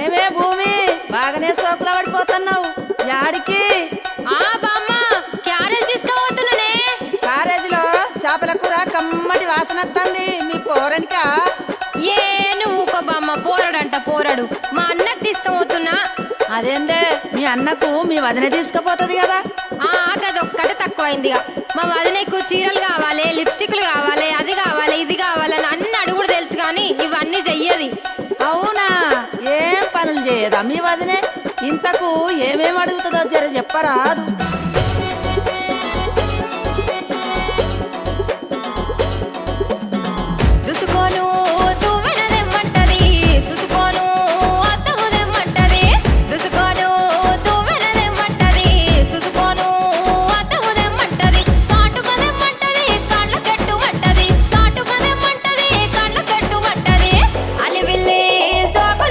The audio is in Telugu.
ఏమే భూమి? బాగానే సోకుల పడిపోతున్నావు. యాడికి? ఆ బామ్మ క్యారెట్ తీసుకుపోతున్నానే కారేజీలో చేపల కూర కమ్మటి వాసన వస్తుంది మీ పోరనికా? ఏ నువ్వు బామ్మ పోరడంట పోరడు. మా అన్నకు తీసుకుపోతున్నా అదేందే? మీ అన్నకు మీ వదిన తీసుకుపోతుంది కదా. ఆ గదొక్కటి తక్కువైందిగా. మా వదినకు చీరలు కావాలి లిప్స్టిక్లు కావాలి అది కావాలి ఇది కావాలని అన్ని అడుగుడు తెలుసు కానీ ఇవన్నీ చెయ్యది. లేదా మీ వదినే? ఇంతకు ఏమేం అడుగుతుందో జర చెప్పరాదు.